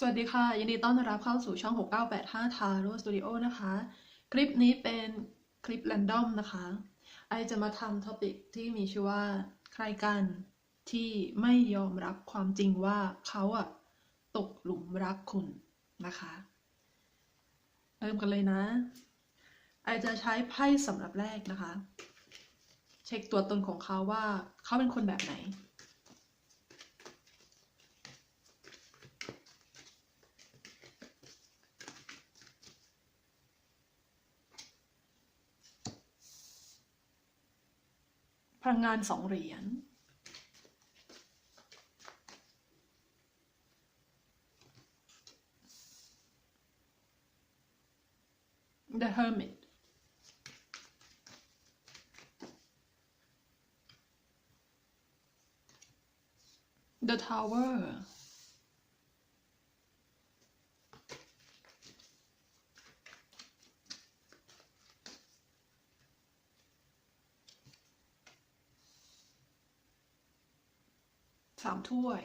สวัสดีค่ะ ยินดีต้อนรับเข้าสู่ช่อง 6985 Taro Studio นะคะ คลิปนี้เป็นคลิป r รนดอมนะคะ ไอจะมาทำท็อปิกที่มีชื่อว่า ใครกันที่ไม่ยอมรับความจริงว่าเขาอะตกหลุมรักคุณนะคะ เริ่มกันเลยนะ ไอจะใช้ไพ่สำหรับแรกนะคะ เช็คตัวตนของเขาว่าเขาเป็นคนแบบไหน พลังงานสองเหรียญ The Hermit The Tower สาม ถ้วย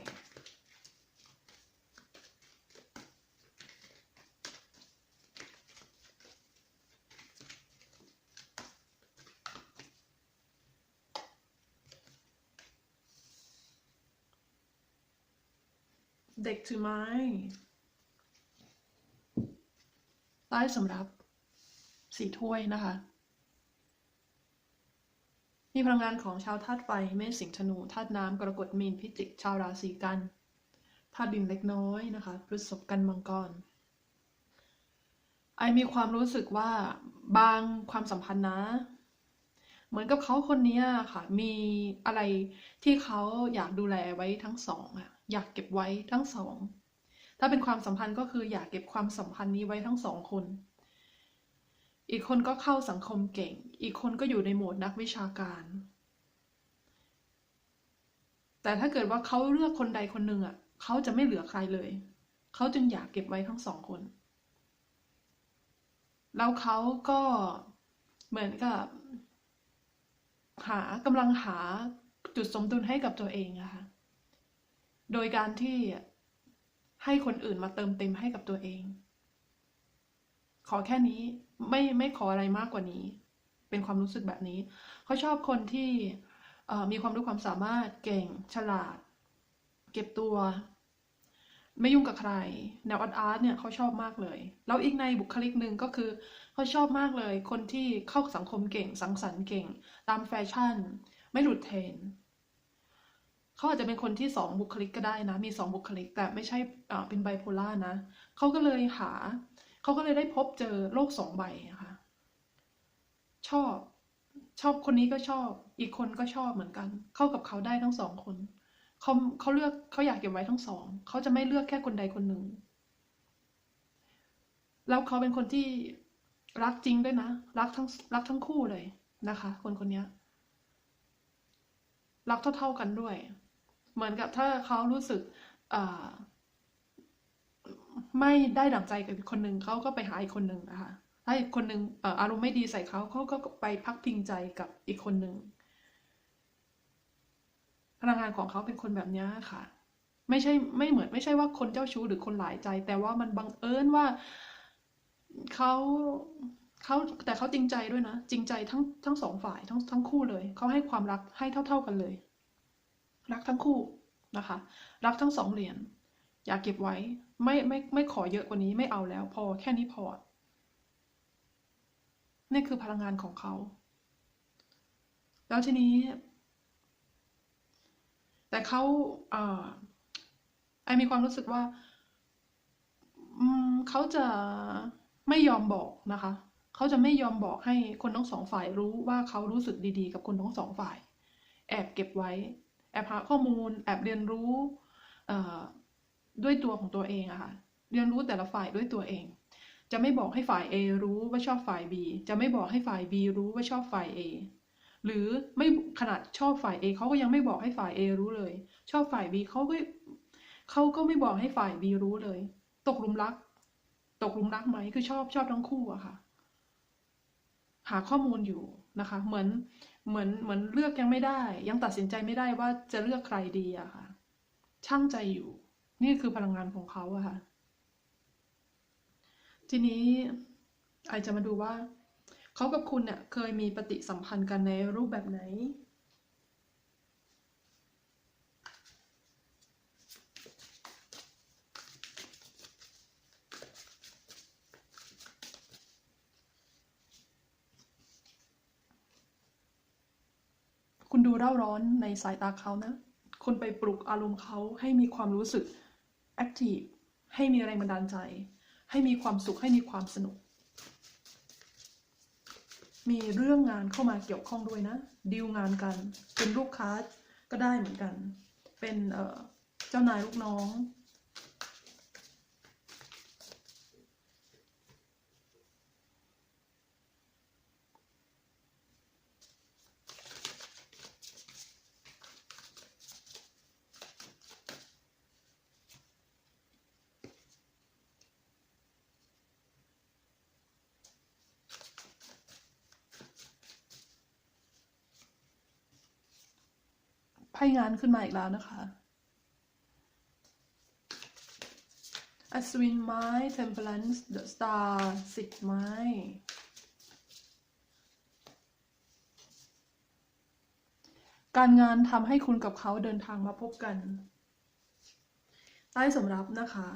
เด็กถือไม้ใต้สำรับสี่ถ้วยนะคะ มีพลังงานของชาวธาตุไฟ เมษสิงห์ธนู ธาตุน้ำกรกฎมีนพิจิก ชาวราศีกัน ธาตุดินเล็กน้อยนะคะพฤษภกันมังกร ไอมีความรู้สึกว่าบางความสัมพันธ์นะ เหมือนกับเขาคนนี้ค่ะ มีอะไรที่เขาอยากดูแลไว้ทั้งสองอะอยากเก็บไว้ทั้งสอง ถ้าเป็นความสัมพันธ์ก็คืออยากเก็บความสัมพันธ์นี้ไว้ทั้งสองคน อีกคนก็เข้าสังคมเก่ง อีกคนก็อยู่ในโหมดนักวิชาการ แต่ถ้าเกิดว่าเขาเลือกคนใดคนหนึ่งอะเขาจะไม่เหลือใครเลย เขาจึงอยากเก็บไว้ทั้งสองคน แล้วเขาก็เหมือนกับ หากำลังหาจุดสมดุลให้กับตัวเองอะค่ะโดยการที่ให้คนอื่นมาเติมเต็มให้กับตัวเอง ขอแค่นี้ไม่ไม่ขออะไรมากกว่านี้ เป็นความรู้สึกแบบนี้ เขาชอบคนที่มีความรู้ความสามารถเก่งฉลาด เก็บตัว ไม่ยุ่งกับใคร แนวอาร์ตอาร์ตเนี่ยเขาชอบมากเลย แล้วอีกในบุคลิกหนึ่งก็คือเขาชอบมากเลย คนที่เข้าสังคมเก่ง สังสรรค์เก่ง ตามแฟชั่น ไม่หลุดเทรนเขาอาจจะเป็นคนที่สองบุคลิกก็ได้นะ มีสองบุคลิก แต่ไม่ใช่เป็นไบโพล่านะเขาก็เลยหา เขาก็เลยได้พบเจอโลกสองใบอะคะ ชอบ ชอบคนนี้ก็ชอบ อีกคนก็ชอบเหมือนกัน เข้ากับเขาได้ทั้งสองคนเขาเขาเลือกเขาอยากเก็บไว้ทั้งสองเขาจะไม่เลือกแค่คนใดคนหนึ่ง แล้วเขาเป็นคนที่รักจริงด้วยนะ รักทั้งรักทั้งคู่เลยนะคะ คนคนนี้รักเท่าๆกันด้วย เหมือนกับถ้าเขารู้สึกอ ไม่ได้ดั่งใจกับอีกคนหนึ่งเขาก็ไปหาอีกคนหนึ่งนะคะถ้าอีกคนหนึ่งเอ่ออารมณ์ไม่ดีใส่เขาเขาก็ไปพักพิงใจกับอีกคนหนึ่งพลังงานของเขาเป็นคนแบบนี้ค่ะ ไม่ใช่ไม่เหมือนไม่ใช่ว่าคนเจ้าชู้หรือคนหลายใจ แต่ว่ามันบังเอิญว่าเขาเขาแต่เขาจริงใจด้วยนะจริงใจทั้งทั้งสองฝ่ายทั้งทั้งคู่เลยเขาให้ความรักให้เท่า ๆกันเลย รักทั้งคู่นะคะ รักทั้งสองเหรียญ อยากเก็บไว้ ไม่ไม่ไม่ขอเยอะกว่านี้ไม่เอาแล้ว พอแค่นี้พอ นี่คือพลังงานของเขา แล้วทีนี้ แต่เขาเออไอมีความรู้สึกว่าเขาจะไม่ยอมบอกนะคะ เขาจะไม่ยอมบอกให้คนทั้งสองฝ่ายรู้ว่าเขารู้สึกดีๆ กับคนทั้งสองฝ่าย แอบเก็บไว้ แอบหาข้อมูล แอบเรียนรู้ ด้วยตัวของตัวเองอะค่ะ เรียนรู้แต่ละฝ่ายด้วยตัวเอง จะไม่บอกให้ฝ่าย A รู้ว่าชอบฝ่าย B จะไม่บอกให้ฝ่าย B รู้ว่าชอบฝ่าย A หรือไม่ขนาดชอบฝ่าย A เขาก็ยังไม่บอกให้ฝ่าย A รู้เลย ชอบฝ่าย B เขาก็เขาก็ไม่บอกให้ฝ่าย B รู้เลย ตกลุมรัก ตกลุมรักไหมคือชอบชอบทั้งคู่อะค่ะ หาข้อมูลอยู่นะคะ เหมือนเหมือนเหมือนเลือกยังไม่ได้ ยังตัดสินใจไม่ได้ว่าจะเลือกใครดีอะค่ะ ช่างใจอยู่ นี่คือพลังงานของเขาอะค่ะ ทีนี้ไอจะมาดูว่า เขากับคุณเนี่ยเคยมีปฏิสัมพันธ์กันในรูปแบบไหน คุณดูเร่าร้อนในสายตาเขานะ คุณไปปลุกอารมณ์เขาให้มีความรู้สึก แอคทีฟให้มีแรงบันดาลใจ ให้มีความสุขให้มีความสนุก มีเรื่องงานเข้ามาเกี่ยวข้องด้วยนะดีลงานกัน เป็นลูกค้าก็ได้เหมือนกัน เป็นเจ้านายลูกน้อง พ่งานขึ้นมาอีกแล้วนะคะ อัศวินไม้ Temperance The Star สิบไม้การงานทำให้คุณกับเขาเดินทางมาพบกัน ใต้สำรับนะคะ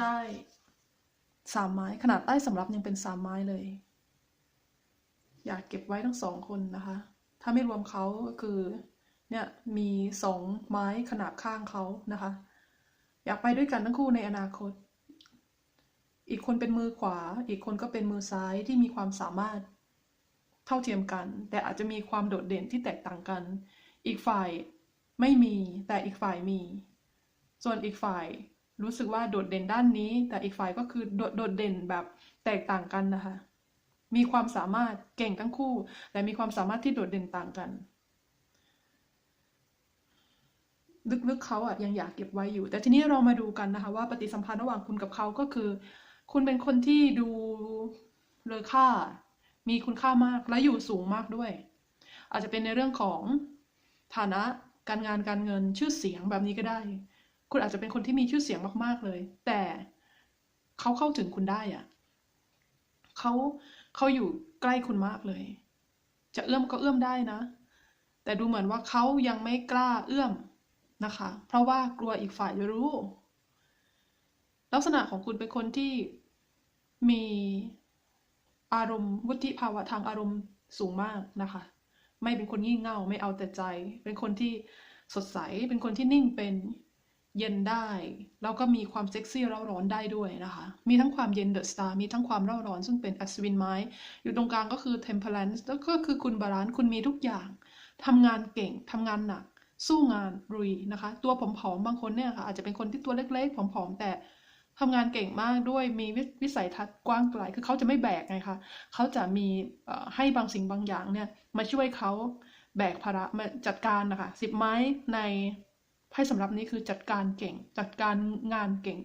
ได้สามไม้ขนาดใต้สำรับยังเป็นสามไม้เลย อยากเก็บไว้ทั้งสองคนนะคะ ถ้าไม่รวมเขาก็คือ เนี่ยมีสองไม้ขนาบข้างเขานะคะ อยากไปด้วยกันทั้งคู่ในอนาคต อีกคนเป็นมือขวา อีกคนก็เป็นมือซ้ายที่มีความสามารถเท่าเทียมกัน แต่อาจจะมีความโดดเด่นที่แตกต่างกัน อีกฝ่ายไม่มีแต่อีกฝ่ายมี ส่วนอีกฝ่ายรู้สึกว่าโดดเด่นด้านนี้ แต่อีกฝ่ายก็คือโดโดดเด่นแบบแตกต่างกันนะคะ มีความสามารถเก่งทั้งคู่ แต่มีความสามารถที่โดดเด่นต่างกัน ลึกๆเขาอะยังอยากเก็บไว้อยู่ แต่ทีนี้เรามาดูกันนะคะ ว่าปฏิสัมพันธ์ระหว่างคุณกับเขาก็คือ คุณเป็นคนที่ดูเลอค่า มีคุณค่ามากและอยู่สูงมากด้วย อาจจะเป็นในเรื่องของฐานะการงานการเงินชื่อเสียงแบบนี้ก็ได้ คุณอาจจะเป็นคนที่มีชื่อเสียงมากๆเลย แต่เขาเข้าถึงคุณได้อะเขาเขาอยู่ใกล้คุณมากเลย จะเอื้อมก็เอื้อมได้นะ แต่ดูเหมือนว่าเขายังไม่กล้าเอื้อม นะคะ เพราะว่ากลัวอีกฝ่ายจะรู้ ลักษณะของคุณเป็นคนที่มีอารมณ์วุฒิภาวะทางอารมณ์สูงมากนะคะ ไม่เป็นคนงี่เง่า ไม่เอาแต่ใจ เป็นคนที่สดใส เป็นคนที่นิ่งเป็นเย็นได้ แล้วก็มีความเซ็กซี่เร่าร้อนได้ด้วยนะคะ มีทั้งความเย็นเดอะสตาร์มีทั้งความเร่าร้อนซึ่งเป็นอัศวินไม้ อยู่ตรงกลางก็คือ temperance แล้วก็คือคุณบาลานซ์คุณมีทุกอย่างทำงานเก่งทำงานหนัก สู้งานรุยนะคะ ตัวผอมๆบางคนเนี่ยค่ะอาจจะเป็นคนที่ตัวเล็กๆผอมๆแต่ทำงานเก่งมากด้วยมีวิวสัยทัศน์กว้างไกลคือเขาจะไม่แบกไงคะเขาจะมีให้บางสิ่งบางอย่างเนี่ยมาช่วยเขาแบกภาระมาจัดการนะคะสิบไม้ในไพ่สำหรับนี้คือจัดการเก่ง จัดการงานเก่ง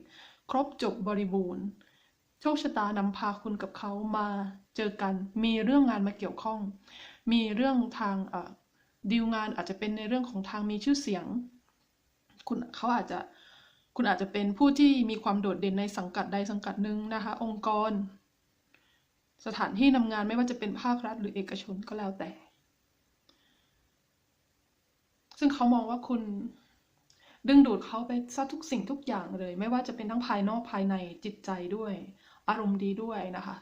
ครบจบบริบูรณ์โชคชะตานำพาคุณกับเขามาเจอกัน มีเรื่องงานมาเกี่ยวข้อง มีเรื่องทางเอ่อ ดีลงานอาจจะเป็นในเรื่องของทางมีชื่อเสียง คุณเขาอาจจะคุณอาจจะเป็นผู้ที่มีความโดดเด่นในสังกัดใดสังกัดหนึ่งนะคะ องค์กร สถานที่ทำงานไม่ว่าจะเป็นภาครัฐหรือเอกชนก็แล้วแต่ ซึ่งเขามองว่าคุณดึงดูดเขาไปซะทุกสิ่งทุกอย่างเลย ไม่ว่าจะเป็นทั้งภายนอกภายในจิตใจด้วย อารมณ์ดีด้วยนะคะ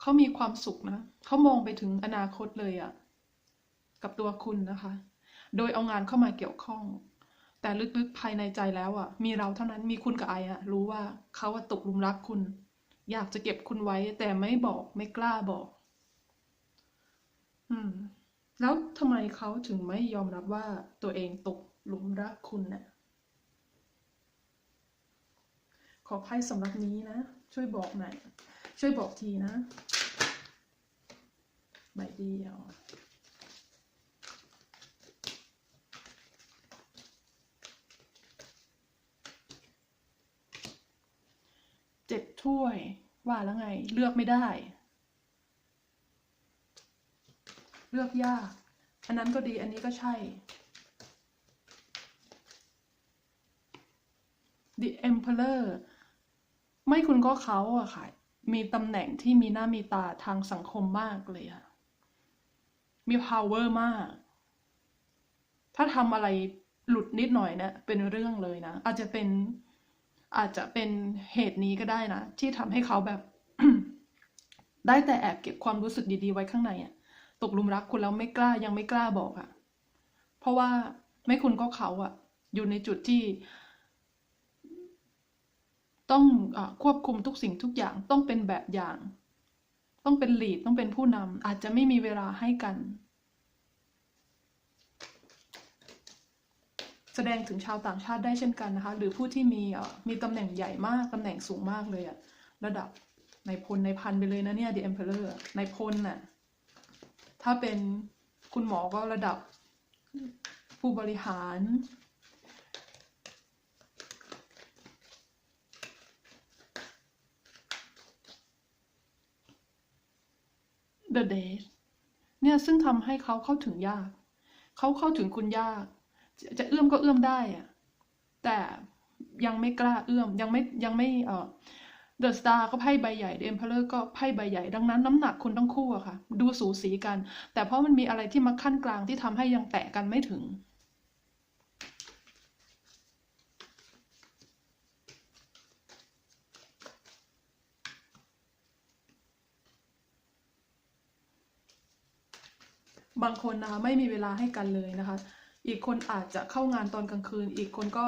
เขามีความสุขนะเขามองไปถึงอนาคตเลยอะ กับตัวคุณนะคะ โดยเอางานเข้ามาเกี่ยวข้อง แต่ลึกๆภายในใจแล้วอะมีเราเท่านั้นมีคุณกับไออะรู้ว่าเขาอะตกหลุมรักคุณ อยากจะเก็บคุณไว้ แต่ไม่บอกไม่กล้าบอก อืม แล้วทำไมเขาถึงไม่ยอมรับว่าตัวเองตกหลุมรักคุณเนี่ยขอไพ่สำหรับนี้นะ ช่วยบอกหน่อย ช่วยบอกทีนะ ใบเดียว วย ว่าแล้วไง เลือกไม่ได้ เลือกยาก อันนั้นก็ดีอันนี้ก็ใช่ The Emperor ไม่คุณก็เขาอะค่ะ มีตำแหน่งที่มีหน้ามีตาทางสังคมมากเลยค่ะมี power มาก ถ้าทำอะไรหลุดนิดหน่อยเนี่ยเป็นเรื่องเลยนะ อาจจะเป็น อาจจะเป็นเหตุนี้ก็ได้นะ ที่ทำให้เขาแบบ ได้แต่แอบเก็บความรู้สึกดีๆไว้ข้างในอะตกหลุมรักคุณแล้วไม่กล้ายังไม่กล้าบอกอะเพราะว่าไม่คุณก็เขาอะอยู่ในจุดที่ ต้องอควบคุมทุกสิ่งทุกอย่างต้องเป็นแบบอย่าง ต้องเป็นลีดต้องเป็นผู้นำอาจจะไม่มีเวลาให้กัน แสดงถึงชาวต่างชาติได้เช่นกันนะคะ หรือผู้ที่มีมีตำแหน่งใหญ่มาก ตำแหน่งสูงมากเลยอะระดับในพลในพันไปเลยนะเนี่ย The Emperor ในพลน่ะ ถ้าเป็นคุณหมอก็ระดับผู้บริหาร The Day เนี่ยซึ่งทำให้เขาเข้าถึงยาก เขาเข้าถึงคุณยาก จะเอื้อมก็เอื้อมได้อะแต่ยังไม่กล้าเอื้อมยังไม่ยังไม่เอ่อ The Star ก็ไพ่ใบใหญ่ The Emperor ก็ไพ่ใบใหญ่ดังนั้นน้ำหนักคุณต้องคู่อะค่ะ ดูสูสีกัน แต่เพราะมันมีอะไรที่มาขั้นกลางที่ทำให้ยังแตะกันไม่ถึงบางคนนะคะไม่มีเวลาให้กันเลยนะคะ อีกคนอาจจะเข้างานตอนกลางคืน อีกคนก็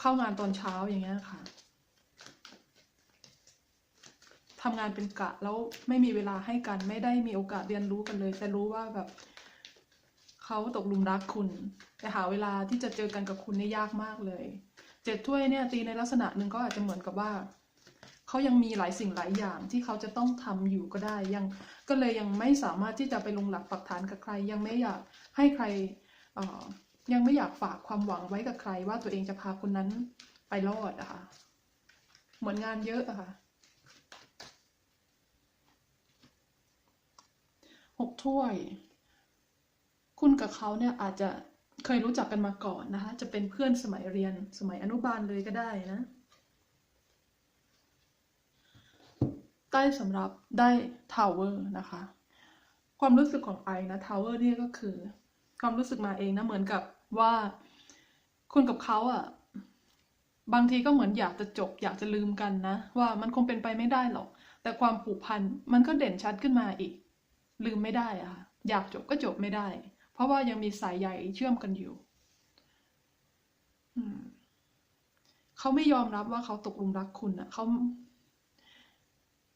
เข้างานตอนเช้าอย่างเงี้ยค่ะทำงานเป็นกะแล้วไม่มีเวลาให้กันไม่ได้มีโอกาสเรียนรู้กันเลย แต่รู้ว่าแบบเขาตกหลุมรักคุณ แต่หาเวลาที่จะเจอกันกับคุณเนี่ยากมากเลยเจ็ดถ้วยเนี่ยตีในลักษณะหนึ่งก็อาจจะเหมือนกับว่าเขายังมีหลายสิ่งหลายอย่างที่เขาจะต้องทำอยู่ก็ได้ยังก็เลยยังไม่สามารถที่จะไปลงหลักปักฐานกับใคร ยังไม่อยากให้ใคร ยังไม่อยากฝากความหวังไว้กับใคร ว่าตัวเองจะพาคนนั้นไปรอดอะค่ะ เหมือนงานเยอะอะค่ะหกถ้วย คุณกับเขาเนี่ยอาจจะเคยรู้จักกันมาก่อนนะคะ จะเป็นเพื่อนสมัยเรียนสมัยอนุบาลเลยก็ได้นะ ใต้สำหรับได้ทาวเวอร์นะคะ ความรู้สึกของไอนะทาวเวอร์นี่ก็คือ ความรู้สึกมาเองนะเหมือนกับว่าคุณกับเขาอะบางทีก็เหมือนอยากจะจบ อยากจะลืมกันนะ ว่ามันคงเป็นไปไม่ได้หรอก แต่ความผูกพันมันก็เด่นชัดขึ้นมาอีก ลืมไม่ได้อะค่ะอยากจบก็จบไม่ได้ เพราะว่ายังมีสายใยเชื่อมกันอยู่เขาไม่ยอมรับว่าเขาตกหลุมรักคุณอะเขา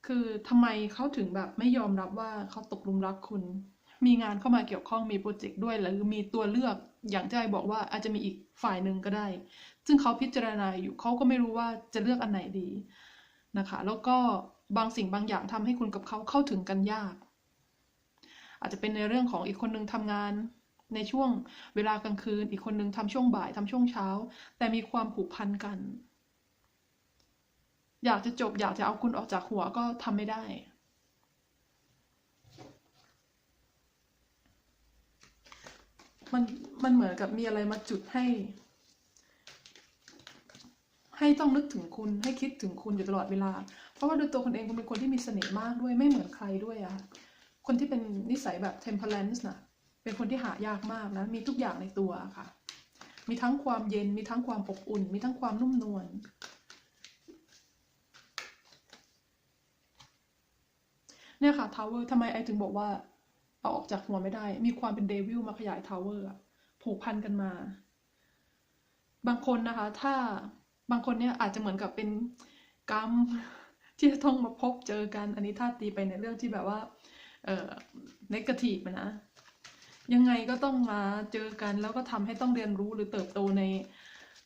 คือทำไมเขาถึงแบบไม่ยอมรับว่าเขาตกหลุมรักคุณ มีงานเข้ามาเกี่ยวข้องมีโปรเจกต์ด้วยหรือมีตัวเลือกอย่างที่ไอบอกว่าอาจจะมีอีกฝ่ายหนึ่งก็ได้ ซึ่งเขาพิจารณาอยู่เขาก็ไม่รู้ว่าจะเลือกอันไหนดีนะคะ แล้วก็บางสิ่งบางอย่างทำให้คุณกับเขาเข้าถึงกันยาก อาจจะเป็นในเรื่องของอีกคนนึงทำงานในช่วงเวลากลางคืน อีกคนนึงทำช่วงบ่ายทำช่วงเช้า แต่มีความผูกพันกัน อยากจะจบอยากจะเอาคุณออกจากหัวก็ทำไม่ได้ มันมันเหมือนกับมีอะไรมาจุดให้ ให้ต้องนึกถึงคุณให้คิดถึงคุณอยู่ตลอดเวลา เพราะว่าโดยตัวคนเองคุณเป็นคนที่มีเสน่ห์มากด้วยไม่เหมือนใครด้วยอะคนที่เป็นนิสัยแบบ temperance นะเป็นคนที่หายากมากนะ มีทุกอย่างในตัวค่ะ มีทั้งความเย็นมีทั้งความอบอุ่น มีทั้งความนุ่มนวลเนี่ยค่ะทาวเวอร์ทำไมไอถึงบอกว่า เอาออกจากหัวไม่ได้ มีความเป็นเดวิลมาขยายทาวเวอร์ผูกพันกันมา บางคนนะคะ ถ้าบางคนเนี่ยอาจจะเหมือนกับเป็นกรรมที่จะต้องมาพบเจอกัน อันนี้ถ้าตีไปในเรื่องที่แบบว่า เอ่อเนกาทีฟนะ ยังไงก็ต้องมาเจอกัน แล้วก็ทำให้ต้องเรียนรู้หรือเติบโตใน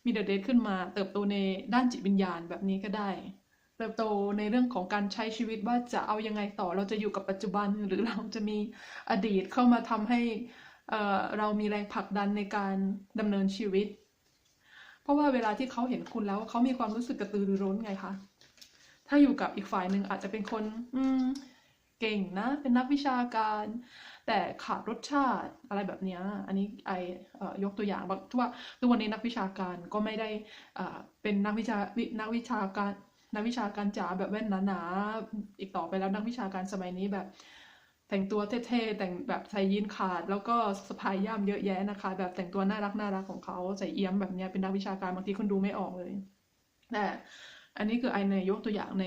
มีเดอะเดทขึ้นมา เติบโตในด้านจิตวิญญาณแบบนี้ก็ได้ เติบโตในเรื่องของการใช้ชีวิตว่าจะเอายังไงต่อเราจะอยู่กับปัจจุบันหรือเราจะมีอดีตเข้ามาทำให้เเรามีแรงผลักดันในการดำเนินชีวิต เพราะว่าเวลาที่เขาเห็นคุณแล้วเขามีความรู้สึกกระตือรือร้นไงคะถ้าอยู่กับอีกฝ่ายหนึ่งอาจจะเป็นคนอืมเก่งนะ เป็นนักวิชาการ แต่ขาดรสชาติอะไรแบบนี้อันนี้ไออยกตัวอย่างบอกว่าทุกวันนี้นักวิชาการก็ไม่ได้เป็นนักวิชานักวิชาการ นักวิชาการจ๋าแบบแว่นหนาๆอีกต่อไปแล้วนักวิชาการสมัยนี้แบบ แต่งตัวเท่ๆแต่งแบบใส่ยีนขาด แล้วก็สะพายย่ามเยอะแยะนะคะ แบบแต่งตัวน่ารักน่ารักของเขาใส่เอี้ยมแบบเนี้ยเป็นนักวิชาการบางทีคนดูไม่ออกเลยแต่ อันนี้คือไอในยกตัวอย่างใน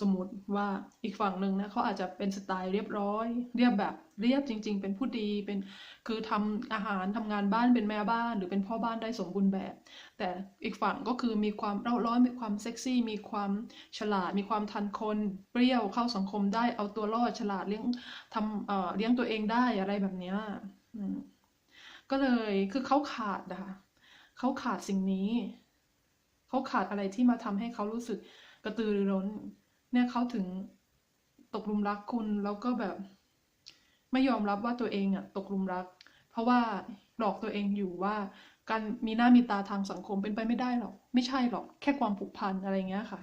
สมมติว่าอีกฝั่งหนึ่งนะเขาอาจจะเป็นสไตล์เรียบร้อย เรียบแบบเรียบจริง ๆ เป็นผู้ดีเป็นคือทำอาหารทำงานบ้านเป็นแม่บ้าน หรือเป็นพ่อบ้านได้สมบูรณ์แบบ แต่อีกฝั่งก็คือมีความเร่าร้อนมีความเซ็กซี่ มีความฉลาด มีความทันคนเปรี้ยวเข้าสังคมได้เอาตัวรอดฉลาดเลี้ยงทำเอ่อเลี้ยงตัวเองได้อะไรแบบเนี้ยก็เลยคือเขาขาดนะคะเขาขาดสิ่งนี้ เขาขาดอะไรที่มาทำให้เขารู้สึกกระตือรือร้น เนี่ยเขาถึงตกหลุมรักคุณแล้วก็แบบ ไม่ยอมรับว่าตัวเองอะตกหลุมรัก เพราะว่าหลอกตัวเองอยู่ว่าการมีหน้ามีตาทางสังคมเป็นไปไม่ได้หรอก ไม่ใช่หรอก แค่ความผูกพันอะไรเงี้ยค่ะ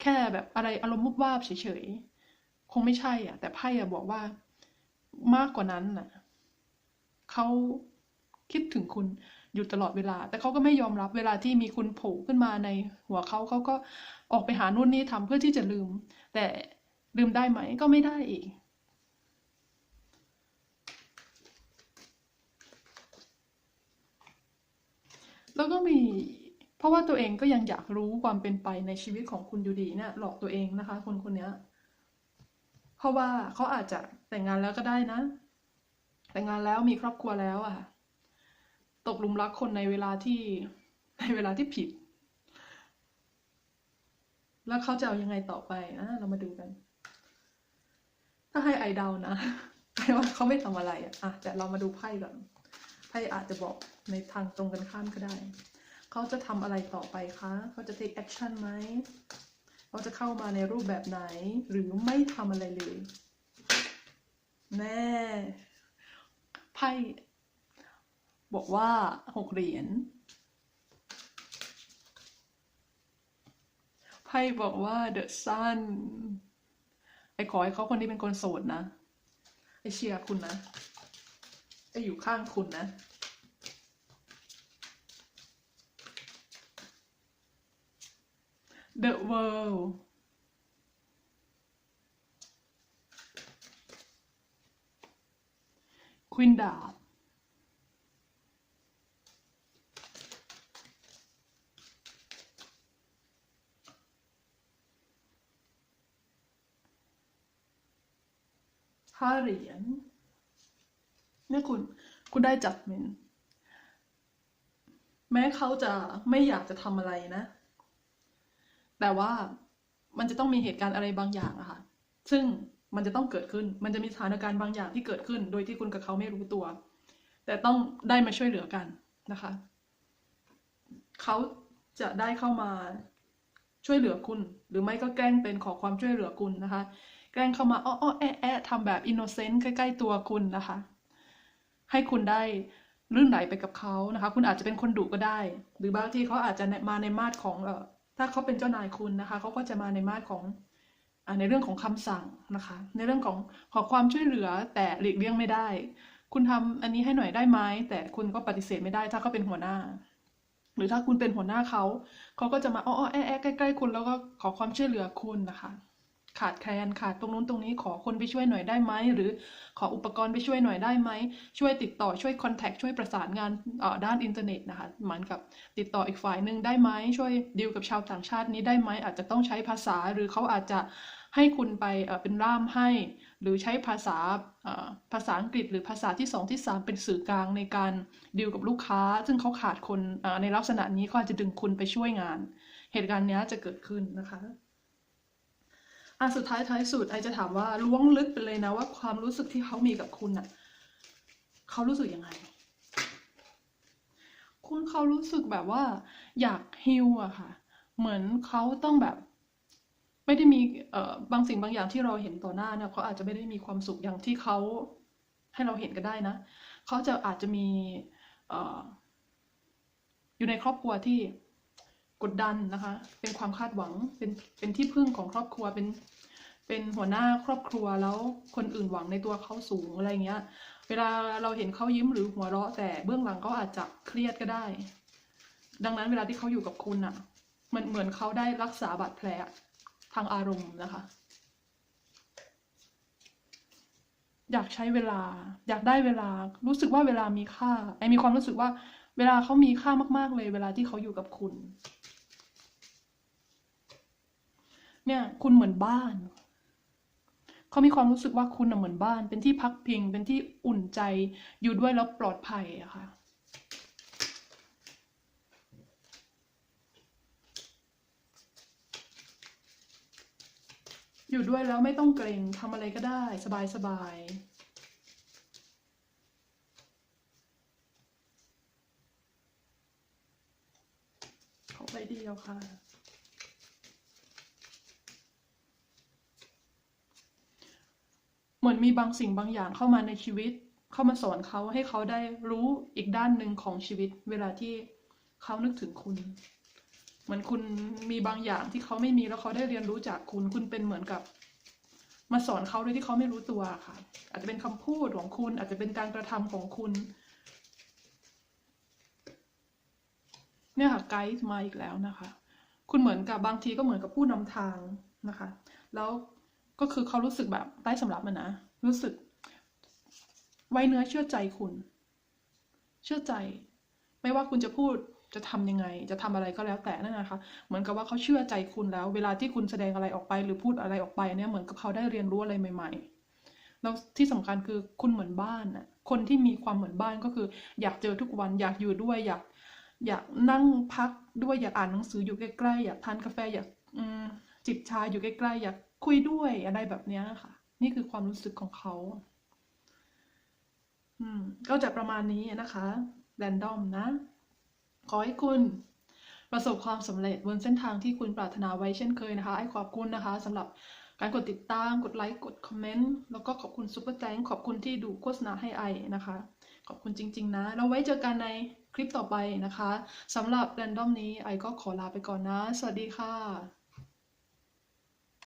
แค่แบบอะไรอารมณ์มุบวาบเฉยๆ คงไม่ใช่อะ แต่ไพ่อะบอกว่ามากกว่านั้นน่ะเขาคิดถึงคุณ อยู่ตลอดเวลา แต่เขาก็ไม่ยอมรับเวลาที่มีคุณโผล่ขึ้นมาในหัวเขาเขาก็ออกไปหานู่นนี่ทำเพื่อที่จะลืม แต่ลืมได้ไหมก็ไม่ได้อีกแล้วก็มี เพราะว่าตัวเองก็ยังอยากรู้ความเป็นไปในชีวิตของคุณอยู่ดีเนี่ยหลอกตัวเองนะคะ คนคนนี้เพราะว่าเขาอาจจะแต่งงานแล้วก็ได้นะ แต่งงานแล้วมีครอบครัวแล้วอะค่ะ ตกหลุมรักคนในเวลาที่ในเวลาที่ผิด แล้วเขาจะเอายังไงต่อไปอะเรามาดูกัน ถ้าให้ไอเดานะไอว่าเขาไม่ทำอะไรอะอะแต่เรามาดูไพ่ก่อนไพ่อาจจะบอกในทางตรงกันข้ามก็ได้ เขาจะทำอะไรต่อไปคะ เขาจะ take action ไหมเขาจะเข้ามาในรูปแบบไหน หรือไม่ทำอะไรเลย แน่ไพ่ บอกว่าหกเหรียญไพ่บอกว่า the sun ไอ้ขอให้เขาคนนี้เป็นคนโสดนะ ไอ้เชียร์คุณนะ ไอ้อยู่ข้างคุณนะ the world ควินดาบ ห้าเหรียญเนี่ยคุณคุณได้จัดเมนแม้เขาจะไม่อยากจะทำอะไรนะ แต่ว่ามันจะต้องมีเหตุการณ์อะไรบางอย่างอะค่ะ ซึ่งมันจะต้องเกิดขึ้น มันจะมีสถานการณ์บางอย่างที่เกิดขึ้น โดยที่คุณกับเขาไม่รู้ตัว แต่ต้องได้มาช่วยเหลือกันนะคะ เขาจะได้เข้ามาช่วยเหลือคุณ หรือไม่ก็แกล้งเป็นขอความช่วยเหลือคุณนะคะ ล้งเข้ามาอ้อๆแอะแอะทำแบบอินโนเซนต์ใกล้ๆตัวคุณนะคะ ให้คุณได้ลื่นไหลไปกับเขานะคะ คุณอาจจะเป็นคนดุก็ได้ หรือบางทีเขาอาจจะมาในมาดของเออถ้าเขาเป็นเจ้านายคุณนะคะเขาก็จะมาในมาดของอในเรื่องของคำสั่งนะคะ ในเรื่องของขอความช่วยเหลือแต่หลีกเลี่ยงไม่ได้ คุณทำอันนี้ให้หน่อยได้ไหมแต่คุณก็ปฏิเสธไม่ได้ ถ้าเขาเป็นหัวหน้า หรือถ้าคุณเป็นหัวหน้าเขาเขาก็จะมาอ้อแอะแอะใกล้ๆคุณแล้วก็ขอความช่วยเหลือคุณนะคะ ขาดแคลนขาดตรงนู้นตรงนี้ขอคนไปช่วยหน่อยได้ไหมหรือขออุปกรณ์ไปช่วยหน่อยได้ไหมช่วยติดต่อช่วยคอนแทคช่วยประสานงานด้านอินเทอร์เน็ตนะคะเหมือนกับติดต่ออีกฝ่ายหนึ่งได้ไหมช่วยดีลกับชาวต่างชาตินี้ได้ไหมอาจจะต้องใช้ภาษาหรือเขาอาจจะให้คุณไปเป็นล่ามให้ หรือใช้ภาษาภาษาอังกฤษ หรือภาษาที่สองที่สามเป็นสื่อกลางในการดีลกับลูกค้า ซึ่งเขาขาดคนในลักษณะนี้เขาอาจจะดึงคุณไปช่วยงาน เหตุการณ์นี้จะเกิดขึ้นนะคะ อะสุดท้ายท้ายสุดไอจะถามว่าล้วงลึกไปเลยนะว่าความรู้สึกที่เขามีกับคุณน่ะเขารู้สึกยังไง คุณเขารู้สึกแบบว่า อยากฮิลอะค่ะ เหมือนเขาต้องแบบ ไม่ได้มีเอ่อบางสิ่งบางอย่างที่เราเห็นต่อหน้าเนี่ยเขาอาจจะไม่ได้มีความสุขอย่างที่เขาให้เราเห็นก็ได้นะเขาจะอาจจะมีเอ่ออยู่ในครอบครัวที่ กดดันนะคะ เป็นความคาดหวัง เป็นเป็นที่พึ่งของครอบครัว เป็นเป็นหัวหน้าครอบครัวแล้วคนอื่นหวังในตัวเขาสูงอะไรเงี้ย เวลาเราเห็นเขายิ้มหรือหัวเราะ แต่เบื้องหลังเขาอาจจะเครียดก็ได้ ดังนั้นเวลาที่เขาอยู่กับคุณอะ มันเหมือนเขาได้รักษาบาดแผลทางอารมณ์นะคะ อยากใช้เวลา อยากได้เวลา รู้สึกว่าเวลามีค่า ไอมีความรู้สึกว่าเวลาเขามีค่ามาก ๆเลย เวลาที่เขาอยู่กับคุณ เนี่ย คุณเหมือนบ้าน เขามีความรู้สึกว่าคุณน่ะเหมือนบ้าน เป็นที่พักพิง เป็นที่อุ่นใจ อยู่ด้วยแล้วปลอดภัยอะค่ะอยู่ด้วยแล้วไม่ต้องเกรงทำอะไรก็ได้ สบายสบายขอใบเดียวค่ะ เหมือนมีบางสิ่งบางอย่างเข้ามาในชีวิต เข้ามาสอนเขาให้เขาได้รู้อีกด้านหนึ่งของชีวิต เวลาที่เขานึกถึงคุณ เหมือนคุณมีบางอย่างที่เขาไม่มีแล้วเขาได้เรียนรู้จากคุณ คุณเป็นเหมือนกับ มาสอนเขาโดยที่เขาไม่รู้ตัวค่ะ อาจจะเป็นคำพูดของคุณ อาจจะเป็นการกระทำของคุณ เนี่ยค่ะไกด์มาอีกแล้วนะคะ คุณเหมือนกับบางทีก็เหมือนกับผู้นำทางนะคะ แล้ว ก็คือเขารู้สึกแบบใต้สำรับมันนะ รู้สึก ไว้เนื้อเชื่อใจคุณ เชื่อใจ ไม่ว่าคุณจะพูดจะทำยังไง จะทำอะไรก็แล้วแต่นั่นนะคะ เหมือนกับว่าเขาเชื่อใจคุณแล้ว เวลาที่คุณแสดงอะไรออกไป หรือพูดอะไรออกไปเนี่ยเหมือนกับเขาได้เรียนรู้อะไรใหม่ ๆ แล้วที่สำคัญคือคุณเหมือนบ้านน่ะ คนที่มีความเหมือนบ้านก็คือ อยากเจอทุกวันอยากอยู่ด้วยอยาก อยากนั่งพักด้วยอยากอ่านหนังสืออยู่ใกล้ๆอยากทานกาแฟอยากอืมจิบชาอยู่ใกล้ๆอยาก คุยด้วยอะไรแบบนี้ค่ะ นี่คือความรู้สึกของเขา อืม ก็จะประมาณนี้นะคะแรนดอมนะ ขอให้คุณประสบความสำเร็จบนเส้นทางที่คุณปรารถนาไว้เช่นเคยนะคะ ไอ้ขอบคุณนะคะสำหรับการกดติดตาม กดไลค์ กดคอมเมนต์ แล้วก็ขอบคุณซุปเปอร์แตงขอบคุณที่ดูโฆษณาให้ไอนะคะ ขอบคุณจริง ๆ นะแล้วไว้เจอกันในคลิปต่อไปนะคะสำหรับแรนดอมนี้ไอก็ขอลาไปก่อนนะ สวัสดีค่ะ